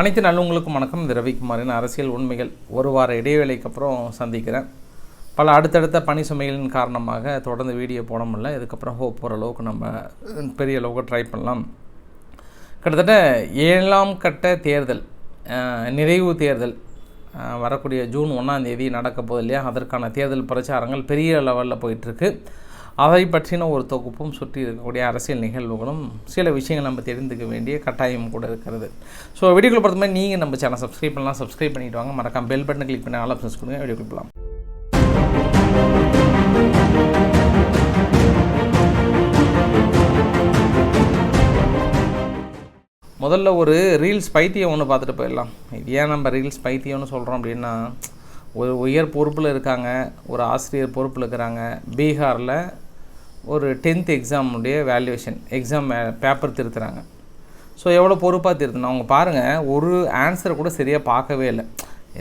அனைத்து நல்லவங்களுக்கும் வணக்கம். இந்த ரவிக்குமாரின் அரசியல் உண்மைகள். ஒரு வார இடைவேளைக்கு அப்புறம் சந்திக்கிறேன். பல அடுத்தடுத்த பணி சுமைகளின் காரணமாக தொடர்ந்து வீடியோ போட முடியல. இதுக்கப்புறம் ஹோப் ஓரளவுக்கு நம்ம பெரிய அளவுக்கு ட்ரை பண்ணலாம். கிட்டத்தட்ட ஏழாம் கட்ட தேர்தல் நிறைவு தேர்தல் வரக்கூடிய ஜூன் ஒன்றாம் தேதி நடக்க போகுது இல்லையா? அதற்கான தேர்தல் பிரச்சாரங்கள் பெரிய லெவலில் போயிட்டுருக்கு அதை பற்றின ஒரு தொகுப்பும் சுற்றி இருக்கக்கூடிய அரசியல் நிகழ்வுகளும் சில விஷயங்கள் நம்ம தெரிந்துக்க வேண்டிய கட்டாயம் கூட இருக்கிறது. ஸோ வீடியோக்குள்ள பொறுத்தமாதிரி நீங்கள் நம்ம சேனல் சப்ஸ்கிரைப் பண்ணலாம். சப்ஸ்கிரைப் பண்ணிட்டு வாங்க. மறக்காம பெல் பட்டன் கிளிக் பண்ணி ஆல் ஆப்ஷன்ஸ் கொடுங்க. வீடியோ போகலாம் முதல்ல ஒரு ரீல்ஸ் பைத்தியம் ஒன்று பார்த்துட்டு போயிடலாம். இது ஏன் நம்ம ரீல்ஸ் பைத்தியம்னு சொல்கிறோம் அப்படின்னா ஒரு உயர் பொறுப்பில் இருக்காங்க ஒரு ஆசிரியர் பொறுப்பில் இருக்கிறாங்க. பீகாரில் ஒரு டென்த் எக்ஸாமுடைய வேல்யூவேஷன் எக்ஸாம் பேப்பர் திருத்துறாங்க. ஸோ எவ்வளோ பொறுப்பாக திருத்தணும்? அவங்க பாருங்கள் ஒரு ஆன்சரை கூட சரியாக பார்க்கவே இல்லை.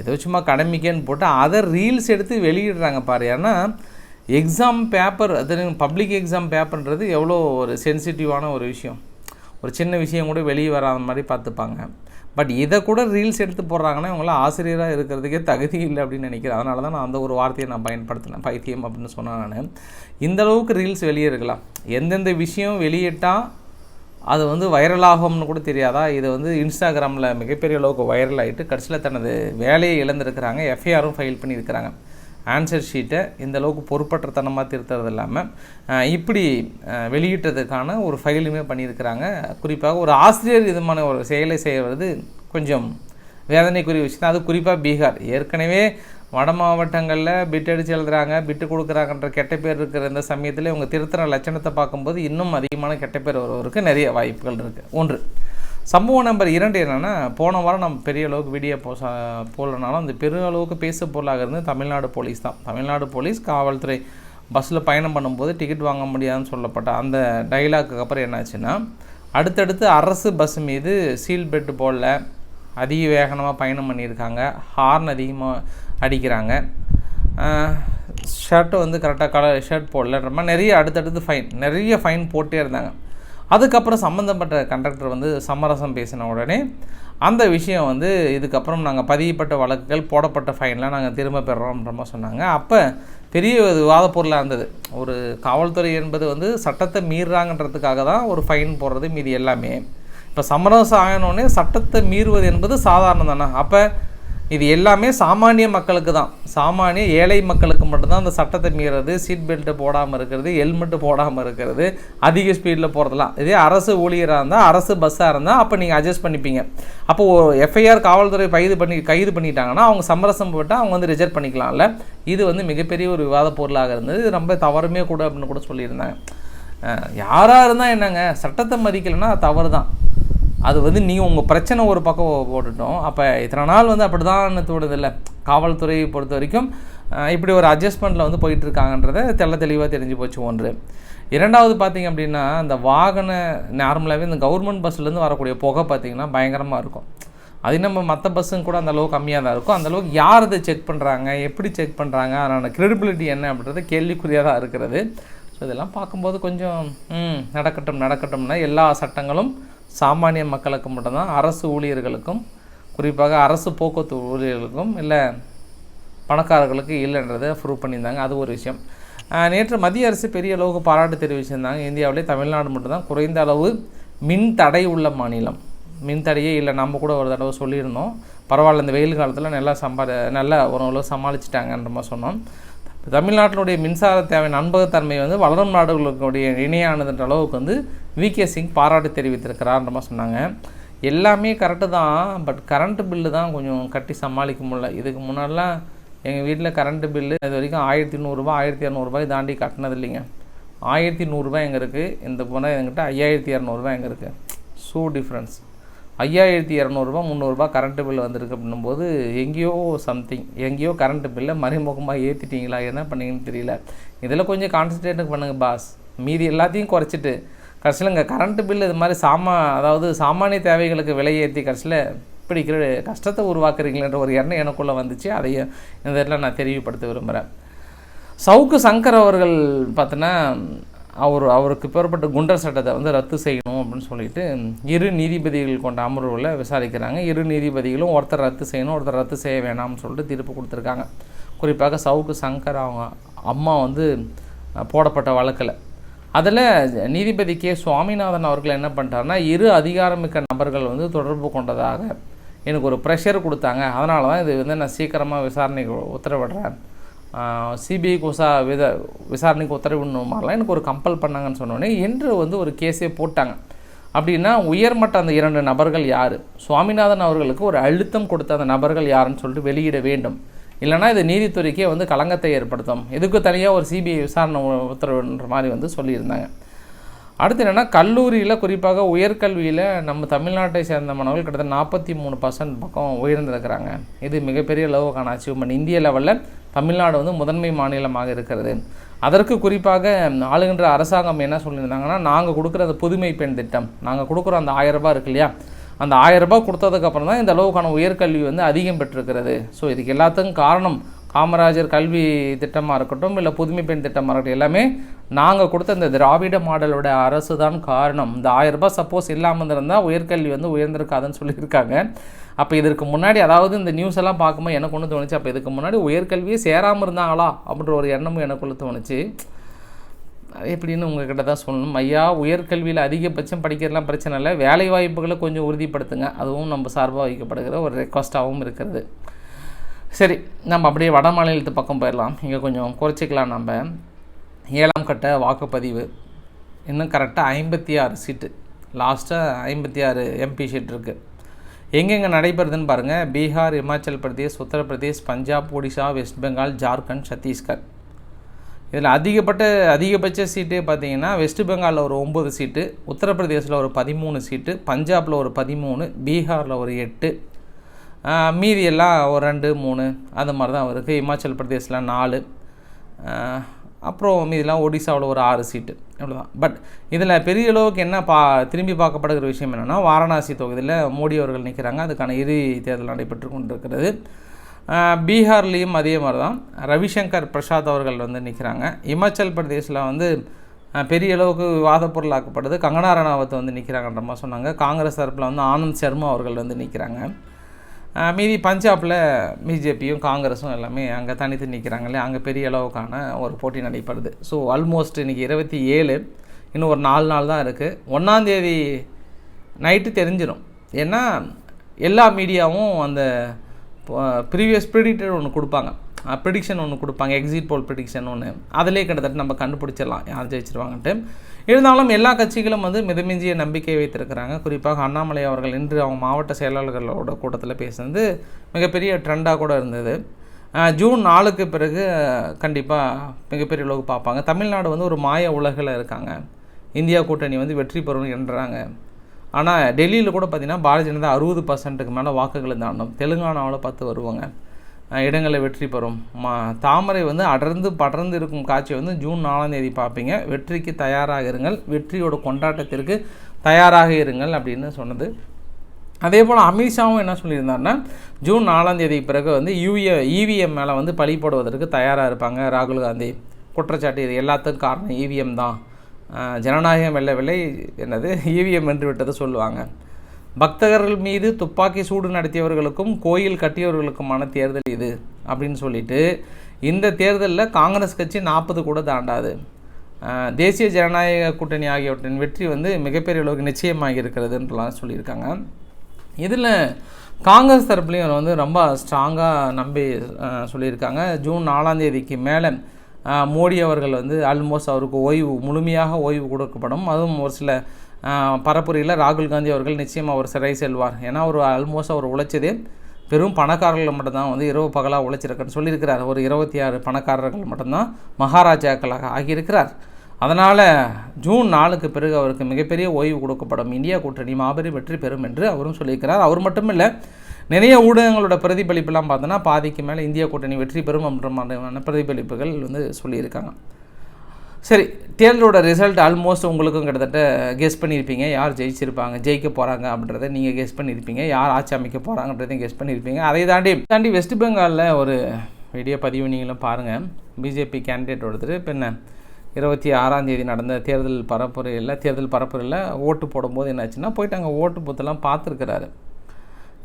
ஏதோ சும்மா கடமைக்கேன்னு போட்டு அதை ரீல்ஸ் எடுத்து வெளியிடுறாங்க பாரு. ஏன்னா எக்ஸாம் பேப்பர் அது பப்ளிக் எக்ஸாம் பேப்பர்ன்றது எவ்வளோ ஒரு சென்சிட்டிவான ஒரு விஷயம். ஒரு சின்ன விஷயம் கூட வெளியே வராத மாதிரி பார்த்துப்பாங்க. பட் இதை கூட ரீல்ஸ் எடுத்து போடுறாங்கன்னா இவங்களாம் ஆசிரியராக இருக்கிறதுக்கே தகுதி இல்லை அப்படின்னு நினைக்கிறேன். அதனால தான் நான் அந்த ஒரு வார்த்தையை நான் பயன்படுத்தினேன். பைத்தியம் அப்படின்னு சொன்னேன் நான். இந்த அளவுக்கு ரீல்ஸ் வெளியே இருக்கலாம். எந்தெந்த விஷயம் வெளியிட்டால் அது வந்து வைரலாகும்னு கூட தெரியாதா? இது வந்து இன்ஸ்டாகிராமில் மிகப்பெரிய அளவுக்கு வைரல் ஆகிட்டு கடைசியில் தனது வேலையை இழந்திருக்கிறாங்க. எஃப்ஐஆரும் ஃபைல் பண்ணியிருக்கிறாங்க. ஆன்சர் ஷீட்டை இந்த அளவுக்கு பொறுப்பற்றத்தனமாக திருத்துறது இல்லாமல் இப்படி வெளியிட்டதுக்கான ஒரு ஃபைலுமே பண்ணியிருக்கிறாங்க. குறிப்பாக ஒரு ஆசிரியர் விதமான ஒரு செயலை செய்வது கொஞ்சம் வேதனைக்குரிய விஷயம் தான் அது குறிப்பாக பீகார். ஏற்கனவே வட மாவட்டங்களில் பிட் அடித்து எழுதுறாங்க பிட்டு கொடுக்குறாங்கன்ற கெட்ட பேர் இருக்கிற இந்த சமயத்தில் இவங்க திருத்துற லட்சணத்தை பார்க்கும்போது இன்னும் அதிகமான கெட்ட பேர் வருவதற்கு நிறைய வாய்ப்புகள் இருக்குது ஒன்று சம்பவம் நம்பர் இரண்டு என்னென்னா போன வாரம் நம்ம பெரிய அளவுக்கு வீடியோ போ போடலனாலும் அந்த பெரிய அளவுக்கு பேச பொருளாக இருந்து தமிழ்நாடு போலீஸ் தான். தமிழ்நாடு போலீஸ் காவல்துறை பஸ்ஸில் பயணம் பண்ணும்போது டிக்கெட் வாங்க முடியாதுன்னு சொல்லப்பட்ட அந்த டைலாக்கு அப்புறம் என்னாச்சுன்னா அடுத்தடுத்து அரசு பஸ் மீது சீல் பெட்டு போடல. அதிக வேகனமாக பயணம் பண்ணியிருக்காங்க. ஹார்ன் அதிகமாக அடிக்கிறாங்க. ஷர்ட்டை வந்து கரெக்டாக கலர் ஷர்ட் போடலன்ற மாதிரி நிறைய அடுத்தடுத்து ஃபைன் நிறைய ஃபைன் போட்டே இருந்தாங்க. அதுக்கப்புறம் சம்மந்தப்பட்ட கண்டக்டர் வந்து சமரசம் பேசின உடனே அந்த விஷயம் வந்து இதுக்கப்புறம் நாங்கள் பதியப்பட்ட வழக்குகள் போடப்பட்ட ஃபைன்லாம் நாங்கள் திரும்ப பெறோம்ன்ற மாதிரி சொன்னாங்க. அப்போ பெரிய விவாத பொருளாக இருந்தது. ஒரு காவல்துறை என்பது வந்து சட்டத்தை மீறுறாங்கன்றதுக்காக தான் ஒரு ஃபைன் போடுறது மீதி எல்லாமே. இப்போ சமரசம் ஆகணுன்னே சட்டத்தை மீறுவது என்பது சாதாரணம் தானே. அப்போ இது எல்லாமே சாமானிய மக்களுக்கு தான் சாமானிய ஏழை மக்களுக்கு மட்டும்தான் அந்த சட்டத்தை மீறது சீட் பெல்ட்டு போடாமல் இருக்கிறது ஹெல்மெட்டு போடாமல் இருக்கிறது. அதிக ஸ்பீடில் போகிறதுலாம் இதே அரசு ஊழியராக இருந்தால் அரசு பஸ்ஸாக இருந்தால் அப்போ நீங்கள் அட்ஜஸ்ட் பண்ணிப்பீங்க. அப்போ எஃப்ஐஆர் காவல்துறை கைது பண்ணி கைது பண்ணிட்டாங்கன்னா அவங்க சமரசம் போட்டால் அவங்க வந்து ரிஜெக்ட் பண்ணிக்கலாம்ல. இது வந்து மிகப்பெரிய ஒரு விவாத பொருளாக இருந்தது. இது ரொம்ப தவறுமே கூட அப்படின்னு கூட சொல்லியிருந்தாங்க. யாராக இருந்தால் என்னங்க? சட்டத்தை மதிக்கலைன்னா தவறு தான் அது வந்து நீங்கள் உங்கள் பிரச்சனை ஒரு பக்கம் போட்டுட்டோம். அப்போ இத்தனை நாள் வந்து அப்படி தான் தோடுதில்லை காவல்துறையை பொறுத்த வரைக்கும் இப்படி ஒரு அட்ஜஸ்ட்மெண்ட்டில் வந்து போயிட்டுருக்காங்கன்றத தெள்ள தெளிவாக தெரிஞ்சு போச்சு ஒன்று. இரண்டாவது பார்த்தீங்க அப்படின்னா இந்த வாகன நார்மலாகவே இந்த கவர்மெண்ட் பஸ்லேருந்து வரக்கூடிய புகை பார்த்திங்கன்னா பயங்கரமாக இருக்கும். அது நம்ம மற்ற பஸ்ஸுங்க கூட அந்த அளவுக்கு கம்மியாக தான் இருக்கும். அந்தளவுக்கு யார் அதை செக் பண்ணுறாங்க எப்படி செக் பண்ணுறாங்க அதனால கிரெடிபிலிட்டி என்ன அப்படின்றது கேள்விக்குறியாக தான் இருக்கிறது. ஸோ இதெல்லாம் பார்க்கும்போது கொஞ்சம் நடக்கட்டும் நடக்கட்டும்னா எல்லா சட்டங்களும் சாமானிய மக்களுக்கு மட்டும்தான் அரசு ஊழியர்களுக்கும் குறிப்பாக அரசு போக்குவரத்து ஊழியர்களுக்கும் இல்லை பணக்காரர்களுக்கு இல்லைன்றதை ப்ரூவ் பண்ணியிருந்தாங்க. அது ஒரு விஷயம். நேற்று மத்திய அரசு பெரிய அளவுக்கு பாராட்டு தெரிவிச்சிருந்தாங்க. இந்தியாவிலே தமிழ்நாடு மட்டும்தான். குறைந்த அளவு மின் தடை உள்ள மாநிலம். மின் தடையே இல்லை. நம்ம கூட ஒரு தடவை சொல்லியிருந்தோம். பரவாயில்ல இந்த வெயில் காலத்தில் நல்லா சம்பாத நல்லா ஓரளவு சமாளிச்சிட்டாங்கன்ற மாதிரி சொன்னோம். தமிழ்நாட்டினுடைய மின்சார தேவை நண்பகத்தன்மை வந்து வளரும் நாடுகளுடைய இணையானதுன்ற அளவுக்கு வந்து வி கே சிங் பாராட்டு தெரிவித்திருக்கிறார்ன்ற மாதிரி சொன்னாங்க. எல்லாமே கரெக்டு தான் பட் கரண்ட்டு பில்லு தான் கொஞ்சம் கட்டி சமாளிக்க முடியல. இதுக்கு முன்னாடிலாம் எங்கள் வீட்டில் கரண்ட்டு பில்லு இது வரைக்கும் ஆயிரத்தி நூறுரூவா ஆயிரத்தி இரநூறுபாய் தாண்டி கட்டினது இல்லைங்க. ஆயிரத்தி நூறுரூவா எங்கே இருக்குது இந்த போனால் எங்கிட்ட ஐயாயிரத்தி இரநூறுபா எங்கே இருக்குது ஸோ டிஃப்ரென்ஸ் ஐயாயிரத்தி இரநூறுபா முந்நூறுரூபா கரண்ட்டு பில் வந்திருக்கு அப்படின்னும் போது எங்கேயோ சம்திங் எங்கேயோ கரண்ட்டு பில்லை மறைமுகமாக ஏற்றிட்டீங்களா என்ன பண்ணீங்கன்னு தெரியல. இதில் கொஞ்சம் கான்சன்ட்ரேட் பண்ணுங்கள் பாஸ் மீதி எல்லாத்தையும் குறைச்சிட்டு கடைசியில் இங்கே கரண்ட்டு பில் இது மாதிரி சாமா அதாவது சாமானிய தேவைகளுக்கு விலை ஏற்றி கடைசியில் பிடிக்கிற கஷ்டத்தை உருவாக்குறீங்களன்ற ஒரு எண்ணம் எனக்குள்ளே வந்துச்சு. அதையும் இந்த இடத்துல நான் தெளிவுபடுத்த விரும்புகிறேன் சவுக்கு சங்கர் அவர்கள் பார்த்தோன்னா அவர் அவருக்கு பெறப்பட்ட குண்டர் சட்டத்தை வந்து ரத்து செய்யணும் அப்படின்னு சொல்லிட்டு இரு நீதிபதிகள் கொண்ட அமர்வில் விசாரிக்கிறாங்க. இரு நீதிபதிகளும் ஒருத்தர் ரத்து செய்யணும் ஒருத்தர் ரத்து செய்ய வேணாம்னு சொல்லிட்டு தீர்ப்பு கொடுத்துருக்காங்க. குறிப்பாக சவுக்கு சங்கர் அவங்க அம்மா வந்து போடப்பட்ட வழக்கில். அதில் நீதிபதி கே. சுவாமிநாதன் அவர்கள் என்ன பண்ணிட்டாருன்னா இரு அதிகாரமிக்க நபர்கள் வந்து தொடர்பு கொண்டதாக எனக்கு ஒரு ப்ரெஷர் கொடுத்தாங்க. அதனால தான் இது வந்து நான் சீக்கிரமாக விசாரணைக்கு உத்தரவிடுறேன். சிபிஐக்கு உசா வித விசாரணைக்கு உத்தரவிடணுமாலாம் எனக்கு ஒரு கம்பல் பண்ணாங்கன்னு சொன்னோடனே இன்று வந்து ஒரு கேஸே போட்டாங்க. அப்படின்னா உயர்மட்ட அந்த இரண்டு நபர்கள் யார்? சுவாமிநாதன் அவர்களுக்கு ஒரு அழுத்தம் கொடுத்த அந்த நபர்கள் யாருன்னு சொல்லிட்டு வெளியிட வேண்டும். இல்லைனா இது நீதித்துறைக்கே வந்து களங்கத்தை ஏற்படுத்தும். எதுக்கு தனியாக ஒரு சிபிஐ விசாரணை உத்தரவுன்ற மாதிரி வந்து சொல்லியிருந்தாங்க. அடுத்து என்னென்னா கல்லூரியில் குறிப்பாக உயர்கல்வியில் நம்ம தமிழ்நாட்டை சேர்ந்த மாணவர்கள் கிட்டத்தட்ட நாற்பத்தி மூணு பர்சன்ட் பக்கம் உயர்ந்திருக்கிறாங்க. இது மிகப்பெரிய அளவுக்கான அச்சீவ்மெண்ட் இந்திய லெவலில் தமிழ்நாடு வந்து முதன்மை மாநிலமாக இருக்கிறது. அதற்கு குறிப்பாக ஆளுகின்ற அரசாங்கம் என்ன சொல்லியிருந்தாங்கன்னா நாங்கள் கொடுக்குற அந்த புதுமை பெண் திட்டம். நாங்கள் கொடுக்குற அந்த ஆயிரம் ரூபாய் இருக்கு இல்லையா? அந்த ஆயிரம் ரூபாய் கொடுத்ததுக்கப்புறம் தான் இந்த அளவுக்கான உயர்கல்வி வந்து அதிகம் பெற்றிருக்கிறது. ஸோ இதுக்கு எல்லாத்துக்கும் காரணம் காமராஜர் கல்வி திட்டமாக இருக்கட்டும் இல்லை புதுமை பெண் திட்டமாக இருக்கட்டும் எல்லாமே நாங்கள் கொடுத்த இந்த திராவிட மாடலோட அரசு தான் காரணம். இந்த ஆயிரரூபா சப்போஸ் இல்லாமல் இருந்திருந்தால் உயர்கல்வி வந்து உயர்ந்திருக்காதுன்னு சொல்லியிருக்காங்க. அப்போ இதற்கு முன்னாடி அதாவது இந்த நியூஸ் எல்லாம் பார்க்கும்போது எனக்கு ஒன்று தோணுச்சு. அப்போ இதுக்கு முன்னாடி உயர்கல்வியே சேராமல் இருந்தாங்களா? அப்படின்ற ஒரு எண்ணமும் எனக்குள்ளே தோணுச்சு. எப்படின்னு உங்ககிட்ட தான் சொல்லணும். ஐயா உயர்கல்வியில் அதிகபட்சம் படிக்கிறதுலாம் பிரச்சனை இல்லை. வேலை வாய்ப்புகளை கொஞ்சம் உறுதிப்படுத்துங்க. அதுவும் நம்ம சார்பாக வைக்கப்படுகிற ஒரு ரெக்வஸ்ட்டாகவும் இருக்கிறது. சரி நம்ம அப்படியே வட மாநிலத்து பக்கம் போயிடலாம். இங்கே கொஞ்சம் குறைச்சிக்கலாம் நம்ம. ஏழாம் கட்ட வாக்குப்பதிவு. இன்னும் கரெக்டாக ஐம்பத்தி ஆறு சீட்டு. லாஸ்ட்டாக ஐம்பத்தி ஆறு எம்பி சீட் இருக்குது எங்கெங்கே நடைபெறுதுன்னு பாருங்கள் பீகார் இமாச்சல் பிரதேஷ் உத்தரப்பிரதேஷ் பஞ்சாப் ஒடிஷா வெஸ்ட் பெங்கால் ஜார்க்கண்ட் சத்தீஸ்கர். இதில் அதிகப்பட்ட அதிகபட்ச சீட்டே பார்த்தீங்கன்னா வெஸ்ட் பெங்காலில் ஒரு ஒம்பது சீட்டு உத்தரப்பிரதேசில் ஒரு பதிமூணு சீட்டு பஞ்சாபில் ஒரு பதிமூணு பீகாரில் ஒரு எட்டு மீதி எல்லாம் ஒரு ரெண்டு மூணு அந்த மாதிரி தான் இருக்குது இமாச்சல் பிரதேசில் நாலு அப்புறம் மீதிலாம் ஒடிசாவில் ஒரு ஆறு சீட்டு இவ்வளோதான் பட் இதில் பெரிய அளவுக்கு என்ன பா திரும்பி பார்க்கப்படுகிற விஷயம் என்னென்னா வாரணாசி தொகுதியில் மோடி அவர்கள் நிற்கிறாங்க அதுக்கான இறுதி தேர்தல் நடைபெற்று கொண்டிருக்கிறது. பீகார்லேயும் அதே மாதிரி தான் ரவிசங்கர் பிரசாத் அவர்கள் வந்து நிற்கிறாங்க இமாச்சல் பிரதேசில் வந்து பெரிய அளவுக்கு விவாத பொருளாக்கப்படுது. கங்கனா ரணாவத் வந்து நிற்கிறாங்கன்ற மாதிரி சொன்னாங்க. காங்கிரஸ் தரப்பில் வந்து ஆனந்த் சர்மா அவர்கள் வந்து நிற்கிறாங்க மீதி பஞ்சாபில் பிஜேபியும் காங்கிரஸும் எல்லாமே அங்கே தனித்து நிற்கிறாங்களே அங்கே பெரிய அளவுக்கான ஒரு போட்டி நடைபெறுது. ஸோ ஆல்மோஸ்ட் இன்றைக்கி இருபத்தி ஏழு இன்னும் ஒரு நாலு நாள் தான் இருக்குது ஒன்றாந்தேதி நைட்டு தெரிஞ்சிடும் ஏன்னா எல்லா மீடியாவும் அந்த ப்ரீவியஸ் ப்ரிடிக்டர் ஒன்று கொடுப்பாங்க. ப்ரிடிக்ஷன் ஒன்று கொடுப்பாங்க. எக்ஸிட் போல் ப்ரிடிக்ஷன் ஒன்று அதிலே கிட்டத்தட்ட நம்ம கண்டுபிடிச்சிடலாம். யார் ஜெயிச்சிருவாங்கன்ட்டு. இருந்தாலும் எல்லா கட்சிகளும் வந்து மிதமிஞ்சிய நம்பிக்கை வைத்திருக்கிறாங்க. குறிப்பாக அண்ணாமலை அவர்கள் இன்று அவங்க மாவட்ட செயலாளர்களோட கூட்டத்தில் பேசுனது மிகப்பெரிய ட்ரெண்டாக கூட இருந்தது. ஜூன் நாலுக்கு பிறகு கண்டிப்பாக மிகப்பெரிய அளவுக்கு பார்ப்பாங்க. தமிழ்நாடு வந்து ஒரு மாய உலகில் இருக்காங்க. இந்தியா கூட்டணி வந்து வெற்றி பெறும் என்றாங்க. ஆனால் டெல்லியில் கூட பார்த்தீங்கன்னா பாரதிய ஜனதா அறுபது பர்சன்ட்டுக்கு மேலே வாக்குகளை தாண்டும். தெலுங்கானாவில் பார்த்து வருவாங்க. இடங்களில் வெற்றி பெறும். மா தாமரை வந்து அடர்ந்து படர்ந்து இருக்கும் காட்சி வந்து ஜூன் நாலாம் தேதி பார்ப்பீங்க. வெற்றிக்கு தயாராக இருங்கள். வெற்றியோட கொண்டாட்டத்திற்கு தயாராக இருங்கள் அப்படின்னு சொன்னது. அதே போல் அமித்ஷாவும் என்ன சொல்லியிருந்தாருன்னா ஜூன் நாலாம் தேதி பிறகு வந்து யூஏ இவிஎம் மேலே வந்து பழி போடுவதற்கு தயாராக இருப்பாங்க ராகுல் காந்தி. குற்றச்சாட்டு இது எல்லாத்துக்கும் காரணம் இவிஎம் தான். ஜனநாயகம் வெல்லவில்லை என்னது? இவிஎம் என்று விட்டது சொல்லுவாங்க. பக்தர்கள் மீது துப்பாக்கி சூடு நடத்தியவர்களுக்கும் கோயில் கட்டியவர்களுக்குமான தேர்தல் இது அப்படின்னு சொல்லிட்டு இந்த தேர்தலில் காங்கிரஸ் கட்சி நாற்பது கூட தாண்டாது. தேசிய ஜனநாயக கூட்டணி ஆகியவற்றின் வெற்றி வந்து மிகப்பெரிய அளவுக்கு நிச்சயமாக இருக்கிறதுன்றலாம் சொல்லியிருக்காங்க. இதில் காங்கிரஸ் தரப்புலையும் வந்து ரொம்ப ஸ்ட்ராங்காக நம்பி சொல்லியிருக்காங்க. ஜூன் நாலாம் தேதிக்கு மேலே மோடி அவர்கள் வந்து ஆல்மோஸ்ட் அவருக்கு ஓய்வு முழுமையாக ஓய்வு கொடுக்கப்படும். அதுவும் ஒரு சில பரப்புரையில் ராகுல் காந்தி அவர்கள் நிச்சயமாக அவர் சிறை செல்வார். ஏன்னா அவர் ஆல்மோஸ்ட் அவர் உழைச்சதே பெரும் பணக்காரர்கள் மட்டும்தான் வந்து இரவு பகலாக உழைச்சிருக்கன்னு சொல்லியிருக்கிறார். ஒரு இருபத்தி ஆறு பணக்காரர்கள் மட்டும்தான் மகாராஜாக்களாக ஆகியிருக்கிறார். அதனால் ஜூன் நாலுக்கு பிறகு அவருக்கு மிகப்பெரிய ஓய்வு கொடுக்கப்படும். இந்தியா கூட்டணி மாபெரும் வெற்றி பெறும் என்று அவரும் சொல்லியிருக்கிறார். அவர் மட்டும் இல்லை நிறைய ஊடகங்களோட பிரதிபலிப்புலாம் பார்த்தோன்னா பாதிக்கு மேலே இந்திய கூட்டணி வெற்றி பெறும் அப்படின்ற மாதிரியான பிரதிபலிப்புகள் வந்து சொல்லியிருக்காங்க. சரி தேர்தலோட ரிசல்ட் ஆல்மோஸ்ட் உங்களுக்கும் கிட்டத்தட்ட கெஸ் பண்ணியிருப்பீங்க. யார் ஜெயிச்சிருப்பாங்க ஜெயிக்க போகிறாங்க அப்படின்றத நீங்கள் கெஸ் பண்ணியிருப்பீங்க. யார் ஆட்சி அமைக்க போகிறாங்கன்றதையும் கெஸ் பண்ணியிருப்பீங்க. அதை தாண்டி தாண்டி வெஸ்ட் பெங்காலில் ஒரு வீடியோ பதிவு நீங்களும் பாருங்கள் பிஜேபி கேண்டிடேட் ஒருத்தர் இப்போ என்ன இருபத்தி ஆறாம் தேதி நடந்த தேர்தல் பரப்புரையில் தேர்தல் பரப்புரையில் ஓட்டு போடும்போது என்னாச்சுன்னா போயிட்டு அங்கே ஓட்டு பூத்தெல்லாம் பார்த்துருக்குறாரு.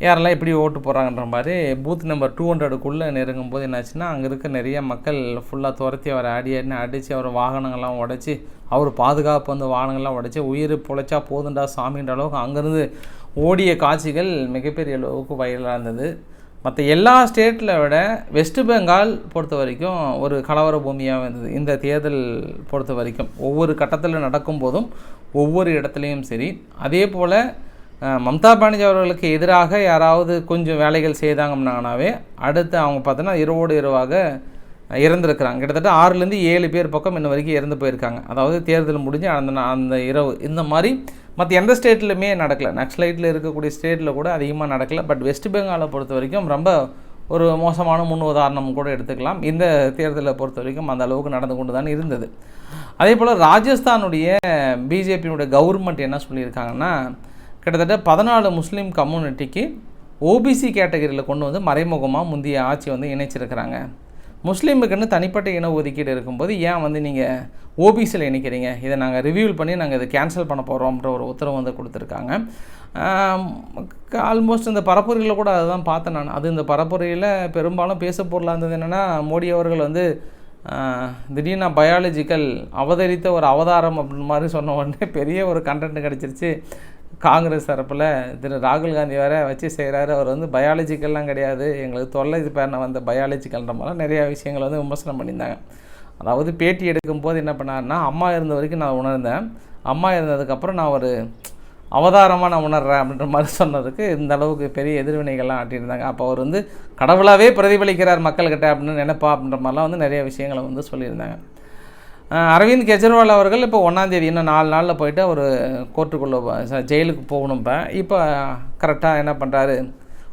யாரெல்லாம் எப்படி ஓட்டு போடுறாங்கன்ற மாதிரி பூத் நம்பர் டூ ஹண்ட்ரடுக்குள்ளே நெருங்கும் போது என்னாச்சுன்னா அங்கே இருக்க நிறைய மக்கள் ஃபுல்லாக துரத்தி அவரை அடி அடினு அடித்து அவர் வாகனங்கள்லாம் உடச்சி அவர் பாதுகாப்பு வந்து வாகனங்கள்லாம் உடச்சி உயிர் பொழைச்சா போதுண்டா சாமின்ற அளவுக்கு அங்கேருந்து ஓடிய காட்சிகள் மிகப்பெரிய அளவுக்கு வைரலாக இருந்தது. மற்ற எல்லா ஸ்டேட்டில் விட வெஸ்ட் பெங்கால் பொறுத்த வரைக்கும் ஒரு கலவர பூமியாக இருந்தது. இந்த தேர்தல் பொறுத்த வரைக்கும். ஒவ்வொரு கட்டத்தில் நடக்கும் போதும் ஒவ்வொரு இடத்துலையும் சரி. அதே போல் மம்தா பானர்ஜி அவர்களுக்கு எதிராக யாராவது கொஞ்சம் வேலைகள் செய்தாங்கன்னாவே அடுத்து அவங்க பார்த்தோன்னா இரவோடு இரவாக இறந்துருக்கிறாங்க. கிட்டத்தட்ட ஆறுலேருந்து ஏழு பேர் பக்கம் இன்ன வரைக்கும் இறந்து போயிருக்காங்க. அதாவது தேர்தல் முடிஞ்சு அந்த அந்த இரவு இந்த மாதிரி மற்ற எந்த ஸ்டேட்லையுமே நடக்கலை. நக்ஸலைட்டில் இருக்கக்கூடிய ஸ்டேட்டில் கூட அதிகமாக நடக்கலை. பட் வெஸ்ட் பெங்காலை பொறுத்த வரைக்கும் ரொம்ப ஒரு மோசமான முன் உதாரணம் கூட எடுத்துக்கலாம். இந்த தேர்தலை பொறுத்த வரைக்கும் அந்த அளவுக்கு நடந்து கொண்டு தான் இருந்தது. அதே போல் ராஜஸ்தானுடைய பிஜேபியினுடைய கவர்மெண்ட் என்ன சொல்லியிருக்காங்கன்னா கிட்டத்தட்ட பதினாலு முஸ்லீம் கம்யூனிட்டிக்கு ஓபிசி கேட்டகரியில் கொண்டு வந்து மறைமுகமாக முந்தைய ஆட்சி வந்து இணைச்சிருக்கிறாங்க. முஸ்லீமுக்குன்னு தனிப்பட்ட இன ஒதுக்கீடு இருக்கும்போது ஏன் வந்து நீங்கள் ஓபிசியில் இணைக்கிறீங்க? இதை நாங்கள் ரிவியூல் பண்ணி நாங்கள் இதை கேன்சல் பண்ண போகிறோம்ன்ற ஒரு உத்தரவு வந்து கொடுத்துருக்காங்க. ஆல்மோஸ்ட் இந்த பரப்புரையில் கூட அதுதான் பார்த்தேன் நான். அது இந்த பரப்புரையில் பெரும்பாலும் பேச பொருளாக இருந்தது என்னென்னா மோடி அவர்கள் வந்து திடீர்னா திடீர்னு பயாலஜிக்கல் அவதரித்த ஒரு அவதாரம் அப்படின்னு மாதிரி சொன்ன உடனே பெரிய ஒரு கண்டென்ட் கிடச்சிருச்சு. காங்கிரஸ் தரப்பில் திரு ராகுல் காந்தி வேற வச்சு செய்கிறாரு அவர் வந்து பயாலஜிக்கல்லாம் கிடையாது. எங்களுக்கு தொல்லை இது பேரில் வந்த பயாலஜிக்கல்ன்ற மாதிரிலாம் நிறையா விஷயங்கள் வந்து விமர்சனம் பண்ணியிருந்தாங்க. அதாவது பேட்டி எடுக்கும்போது என்ன பண்ணாருன்னா அம்மா இருந்த வரைக்கும் நான் உணர்ந்தேன். அம்மா இருந்ததுக்கப்புறம் நான் ஒரு அவதாரமாக நான் உணர்றேன் அப்படின்ற மாதிரி சொன்னதுக்கு இந்த அளவுக்கு பெரிய எதிர்வினைகள்லாம் ஆட்டியிருந்தாங்க. அப்போ அவர் வந்து கடவுளாகவே பிரதிபலிக்கிறார் மக்கள்கிட்ட அப்படின்னு நினைப்பா அப்படின்ற மாதிரிலாம் வந்து நிறைய விஷயங்களை வந்து சொல்லியிருந்தாங்க. அரவிந்த் கெஜ்ரிவால் அவர்கள் இப்போ ஒன்றாந்தேதி இன்னும் நாலு நாளில் போயிட்டு அவர் கோர்ட்டுக்குள்ளே ஜெயிலுக்கு போகணும் இப்போ. இப்போ கரெக்டாக என்ன பண்ணுறாரு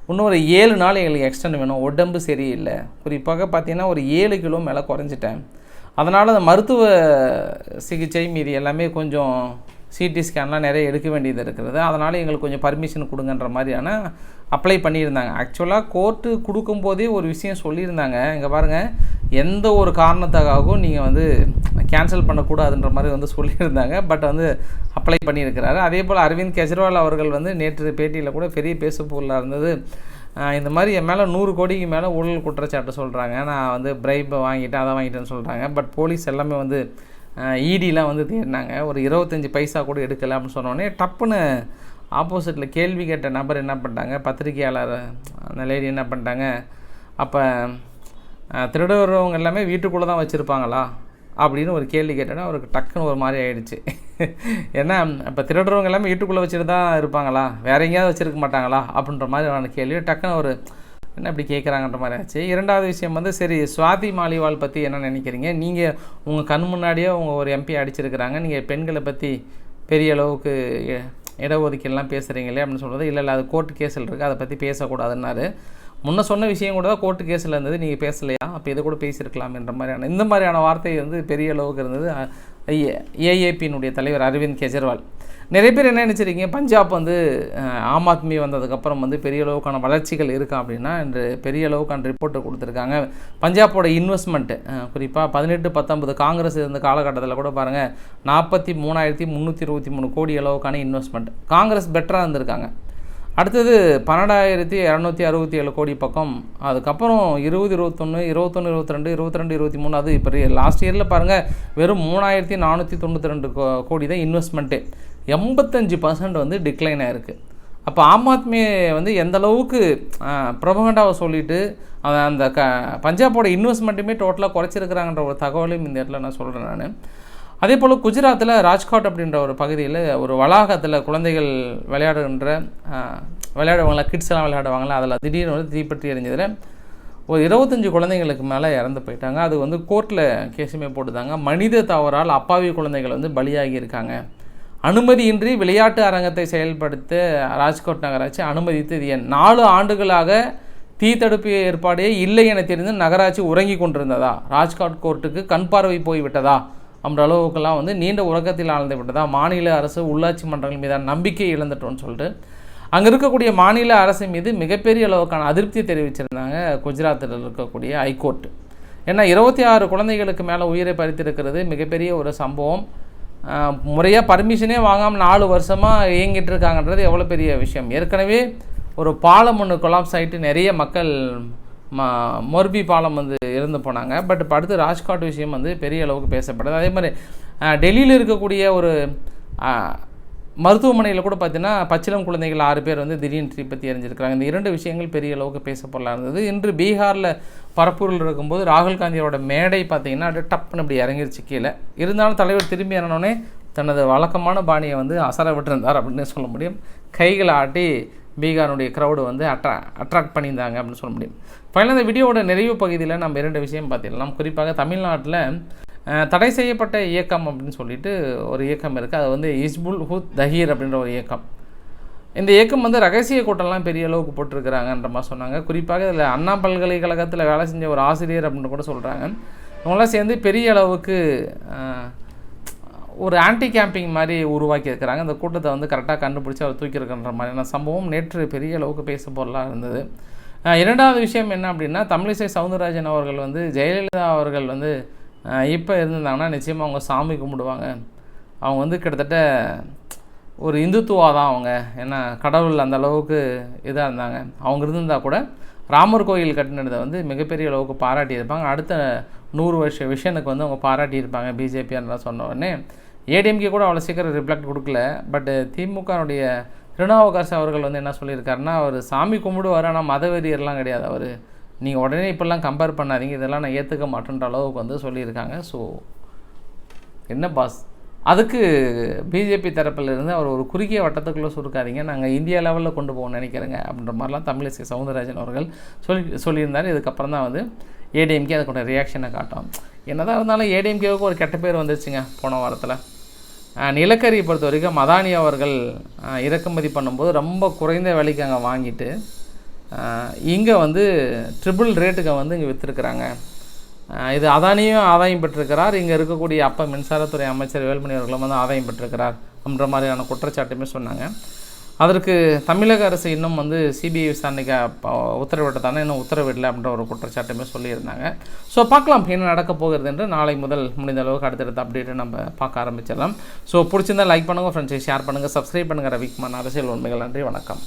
இன்னும் ஒரு ஏழு நாள் எங்களுக்கு எக்ஸ்டெண்ட் வேணும். உடம்பு சரியில்லை. குறிப்பாக பார்த்தீங்கன்னா ஒரு ஏழு கிலோ மேலே குறைஞ்சிட்டேன். அதனால் அந்த மருத்துவ சிகிச்சை மீதி எல்லாமே கொஞ்சம் சிடி ஸ்கேன்லாம் நிறைய எடுக்க வேண்டியது இருக்கிறது அதனால் எங்களுக்கு கொஞ்சம் பர்மிஷன் கொடுங்கன்ற மாதிரியான அப்ளை பண்ணியிருந்தாங்க. ஆக்சுவலாக கோர்ட்டு கொடுக்கும்போதே ஒரு விஷயம் சொல்லியிருந்தாங்க. இங்கே பாருங்கள் எந்த ஒரு காரணத்துக்காகவும் நீங்கள் வந்து கேன்சல் பண்ணக்கூடாதுன்ற மாதிரி வந்து சொல்லியிருந்தாங்க. பட் வந்து அப்ளை பண்ணியிருக்கிறாரு. அதே போல் அரவிந்த் கெஜ்ரிவால் அவர்கள் வந்து நேற்று பேட்டியில் கூட பெரிய பேசு பொருளாக இருந்தது. இந்த மாதிரி என் மேலே நூறு கோடிக்கு மேலே ஊழல் குற்றச்சாட்டு சொல்கிறாங்க நான் வந்து பிரைப்பை வாங்கிட்டேன் அதை வாங்கிட்டேன்னு சொல்கிறாங்க பட் போலீஸ் எல்லாமே வந்து ஈடிலாம் வந்து தேடினாங்க. ஒரு இருபத்தஞ்சி பைசா கூட எடுக்கலை அப்படின்னு சொன்னோடனே டப்புன்னு ஆப்போசிட்டில் கேள்வி கேட்ட நபர் என்ன பண்ணிட்டாங்க? பத்திரிகையாளர் அந்த லேடி என்ன பண்ணிட்டாங்க? அப்போ திருடுறவங்க எல்லாமே வீட்டுக்குள்ளே தான் வச்சுருப்பாங்களா? அப்படின்னு ஒரு கேள்வி கேட்டோன்னா அவருக்கு டக்குன்னு ஒரு மாதிரி ஆயிடுச்சு. ஏன்னா இப்போ திருடுறவங்க எல்லாமே வீட்டுக்குள்ளே வச்சுட்டு தான் இருப்பாங்களா? வேற எங்கேயாவது வச்சுருக்க மாட்டாங்களா? அப்படின்ற மாதிரி கேள்வி டக்குன்னு ஒரு என்ன இப்படி கேட்குறாங்கன்ற மாதிரி ஆச்சு. இரண்டாவது விஷயம் வந்து சரி சுவாதி மாலிவால் பற்றி என்ன நினைக்கிறீங்க? நீங்கள் உங்கள் கண் முன்னாடியே உங்கள் ஒரு எம்பி அடிச்சிருக்கிறாங்க. நீங்கள் பெண்களை பற்றி பெரிய அளவுக்கு இடஒதுக்கீடுலாம் பேசுகிறீங்களே அப்படின்னு சொல்கிறது இல்லை இல்லை அது கோர்ட்டு கேஸில் இருக்குது அதை பற்றி பேசக்கூடாதுன்னாரு. முன்ன சொன்ன விஷயம் கூட தான் கோர்ட்டு கேஸில் இருந்தது நீங்கள் பேசலையா? அப்போ இதை கூட பேசியிருக்கலாம்ன்ற மாதிரியான இந்த மாதிரியான வார்த்தை வந்து பெரிய அளவுக்கு இருந்தது ஏஏபியினுடைய தலைவர் அரவிந்த் கெஜ்ரிவால். நிறைய பேர் என்ன நினச்சிருக்கீங்க? பஞ்சாப் வந்து ஆம் ஆத்மி வந்ததுக்கப்புறம் வந்து பெரிய அளவுக்கான வளர்ச்சிகள் இருக்கா அப்படின்னா இன்று பெரிய அளவுக்கான ரிப்போர்ட்டை கொடுத்துருக்காங்க. பஞ்சாப்போட இன்வெஸ்ட்மெண்ட்டு குறிப்பாக பதினெட்டு பத்தொன்பது காங்கிரஸ் இருந்த காலகட்டத்தில் கூட பாருங்கள் நாற்பத்தி மூணாயிரத்தி முந்நூற்றி இருபத்தி மூணு கோடி அளவுக்கான இன்வெஸ்ட்மெண்ட் காங்கிரஸ் பெட்டராக இருந்திருக்காங்க. அடுத்தது பன்னெண்டாயிரத்தி இரநூத்தி அறுபத்தி ஏழு கோடி பக்கம். அதுக்கப்புறம் இருபது இருபத்தொன்று இருபத்தொன்று இருபத்தி ரெண்டு இருபத்தி ரெண்டு இருபத்தி மூணு அது இப்போ லாஸ்ட் இயரில் பாருங்கள் வெறும் மூணாயிரத்தி நானூற்றி தொண்ணூற்றி ரெண்டு கோடி தான் இன்வெஸ்ட்மெண்ட்டு எண்பத்தஞ்சு பர்சன்ட் வந்து டிக்ளைன் இருக்குது அப்போ ஆம் ஆத்மி வந்து எந்த அளவுக்கு சொல்லிவிட்டு சொல்லிட்டு அவன் அந்த க பஞ்சாபோட இன்வெஸ்ட்மெண்ட்டுமே டோட்டலாக குறைச்சிருக்கிறாங்கன்ற ஒரு தகவலையும் இந்த இடத்துல நான் சொல்கிறேன் நான். அதே போல் குஜராத்தில் ராஜ்காட் அப்படின்ற ஒரு பகுதியில் ஒரு வளாகத்தில் குழந்தைகள் விளையாடுகின்ற விளையாடுவாங்களா கிட்ஸ் எல்லாம் விளையாடுவாங்களா அதில் திடீர்னு வந்து தீப்பற்றி எரிஞ்சதில் ஒரு இருபத்தஞ்சி குழந்தைங்களுக்கு மேலே இறந்து போயிட்டாங்க. அது வந்து கோர்ட்டில் கேஸுமே போட்டுதாங்க. மனித தவறால் அப்பாவி குழந்தைகள் வந்து பலியாகி இருக்காங்க. அனுமதியின்றி விளையாட்டு அரங்கத்தை செயல்படுத்த ராஜ்கோட் நகராட்சி அனுமதித்தது என் நாலு ஆண்டுகளாக தீ தடுப்பு ஏற்பாடே இல்லை என தெரிந்து நகராட்சி உறங்கி கொண்டிருந்ததா? ராஜ்காட் கோர்ட்டுக்கு கண் பார்வை போய்விட்டதா? அப்படின்ற அளவுக்கெல்லாம் வந்து நீண்ட உறக்கத்தில் ஆழ்ந்து விட்டதா? மாநில அரசு உள்ளாட்சி மன்றங்கள் மீதான நம்பிக்கை இழந்துட்டோம்னு சொல்லிட்டு. அங்கே இருக்கக்கூடிய மாநில அரசு மீது மிகப்பெரிய அளவுக்கான அதிருப்தி தெரிவிச்சிருந்தாங்க குஜராத்தில் இருக்கக்கூடிய ஹைகோர்ட். ஏன்னா இருபத்தி ஆறு குழந்தைகளுக்கு மேலே உயிரை பறித்திருக்கிறது மிகப்பெரிய ஒரு சம்பவம். முறையாக பர்மிஷனே வாங்காமல் நாலு வருஷமாக இயங்கிட்டு இருக்காங்கன்றது எவ்வளோ பெரிய விஷயம். ஏற்கனவே ஒரு பாலம் ஒன்று கொலாப்ஸ் ஆகிட்டு நிறைய மக்கள் ம மொர்பி பாலம் வந்து இறந்து போனாங்க. பட் இப்போ அடுத்து ராஜ்காட் விஷயம் வந்து பெரிய அளவுக்கு பேசப்படுது அதே மாதிரி டெல்லியில் இருக்கக்கூடிய ஒரு மருத்துவமனையில் கூட பார்த்தீங்கன்னா பச்சிலம் குழந்தைகள் ஆறு பேர் வந்து திடீர்னு ட்ரீ பற்றி அறிஞ்சிருக்கிறாங்க இந்த இரண்டு விஷயங்கள் பெரிய அளவுக்கு பேசப்படலாம் இருந்தது. இன்று பீகாரில் பரப்பூரில் இருக்கும்போது ராகுல் காந்தியோட மேடை பார்த்தீங்கன்னா அப்படியே டப்புன்னு இப்படி இறங்கிருச்சு கீழே. இருந்தாலும் தலைவர் திரும்பி இறங்கினோடனே தனது வழக்கமான பாணியை வந்து அசர விட்டுருந்தார் அப்படின்னு சொல்ல முடியும். கைகளை ஆட்டி பீகாருடைய க்ரௌடு வந்து அட்ரா அட்ராக்ட் பண்ணியிருந்தாங்க அப்படின்னு சொல்ல முடியும். ஃபைனல் இந்த வீடியோவோட நிறைவு பகுதியில் நம்ம இரண்டு விஷயம் பார்த்திடலாம் குறிப்பாக தமிழ்நாட்டில் தடை செய்யப்பட்ட இயக்கம் அப்படின்னு சொல்லிட்டு ஒரு இயக்கம் இருக்குது அது வந்து இஸ்புல் ஹுத் தஹீர் அப்படின்ற ஒரு இயக்கம். இந்த இயக்கம் வந்து ரகசிய கூட்டம்லாம் பெரிய அளவுக்கு போட்டிருக்கிறாங்கன்ற மாதிரி சொன்னாங்க. குறிப்பாக இதில் அண்ணா பல்கலைக்கழகத்தில் வேலை செஞ்ச ஒரு ஆசிரியர் அப்படின்னு கூட சொல்கிறாங்க இவங்களாம் சேர்ந்து பெரிய அளவுக்கு ஒரு ஆன்டி கேம்பிங் மாதிரி உருவாக்கி இருக்கிறாங்க. அந்த கூட்டத்தை வந்து கரெக்டாக கண்டுபிடிச்சி அவர் தூக்கியிருக்கின்ற மாதிரியான சம்பவம் நேற்று பெரிய அளவுக்கு பேச பொருளாக இருந்தது. இரண்டாவது விஷயம் என்ன அப்படின்னா தமிழிசை சவுந்தரராஜன் அவர்கள் வந்து ஜெயலலிதா அவர்கள் வந்து இப்போ இருந்திருந்தாங்கன்னா நிச்சயமாக அவங்க சாமி கும்பிடுவாங்க. அவங்க வந்து கிட்டத்தட்ட ஒரு இந்துத்துவா தான் அவங்க. ஏன்னா கடவுள் அந்த அளவுக்கு இதாக இருந்தாங்க. அவங்க இருந்திருந்தால் கூட ராமர் கோயில் கட்டினதை வந்து மிகப்பெரிய அளவுக்கு பாராட்டியிருப்பாங்க. அடுத்த நூறு வருஷ விஷனுக்கு வந்து அவங்க பாராட்டியிருப்பாங்க. பிஜேபியான்லாம் சொன்ன உடனே. ஏடிஎம்கே கூட அவ்வளோ சீக்கிரம் ரிஃப்ளெக்ட் கொடுக்கல. பட் திமுகனுடைய திருநாவுக்கரசு அவர்கள் வந்து என்ன சொல்லியிருக்காருன்னா அவர் சாமி கும்பிடுவார் ஆனால் மதவெறியர்லாம் கிடையாது அவர். நீங்கள் உடனே இப்போல்லாம் கம்பேர் பண்ணாதீங்க. இதெல்லாம் நான் ஏற்றுக்க மாட்டேன்ற அளவுக்கு வந்து சொல்லியிருக்காங்க. ஸோ என்ன பாஸ் அதுக்கு பிஜேபி தரப்பிலிருந்து அவர் ஒரு குறுகிய வட்டத்துக்குள்ளே சுருக்காதீங்க. நாங்கள் இந்தியா லெவலில் கொண்டு போகணும்னு நினைக்கிறேங்க. அப்படின்ற மாதிரிலாம் தமிழிசை சவுந்தரராஜன் அவர்கள் சொல்லி சொல்லியிருந்தார். இதுக்கப்புறம் தான் வந்து ஏடிஎம்கே அதுக்குள்ள ரியாக்ஷனை காட்டும். என்னதான் இருந்தாலும் ஏடிஎம்கேவுக்கு ஒரு கெட்ட பேர் வந்துருச்சுங்க போன வாரத்தில். நிலக்கரியை பொறுத்த வரைக்கும் மதானி அவர்கள் இறக்குமதி பண்ணும்போது ரொம்ப குறைந்த விலைக்கு அங்கே வாங்கிட்டு இங்கே வந்து ட்ரிபிள் ரேட்டுக்கு வந்து இங்கே விற்றுருக்குறாங்க இது அதானியும் ஆதாயம் பெற்றிருக்கிறார். இங்கே இருக்கக்கூடிய அப்போ மின்சாரத்துறை அமைச்சர் வேல்மணி அவர்களும் வந்து ஆதாயம் பெற்றிருக்கிறார் அப்படின்ற மாதிரியான குற்றச்சாட்டுமே சொன்னாங்க. அதற்கு தமிழக அரசு இன்னும் வந்து சிபிஐ விசாரணைக்கு உத்தரவிட்டதானே இன்னும் உத்தரவிடலை அப்படின்ற ஒரு குற்றச்சாட்டுமே சொல்லியிருந்தாங்க. ஸோ பார்க்கலாம். என்ன நடக்க போகிறது என்று நாளை முதல் முடிந்த அளவுக்கு அடுத்தடுத்த அப்டேட்டை நம்ம பார்க்க ஆரம்பிச்சிடலாம். ஸோ பிடிச்சிருந்தால் லைக் பண்ணுங்கள் ஃப்ரெண்ட்ஸை ஷேர் பண்ணுங்கள் சப்ஸ்கிரைப் பண்ணுங்கள் ரவிக்குமார் அரசியல் உண்மைகள் நன்றி வணக்கம்.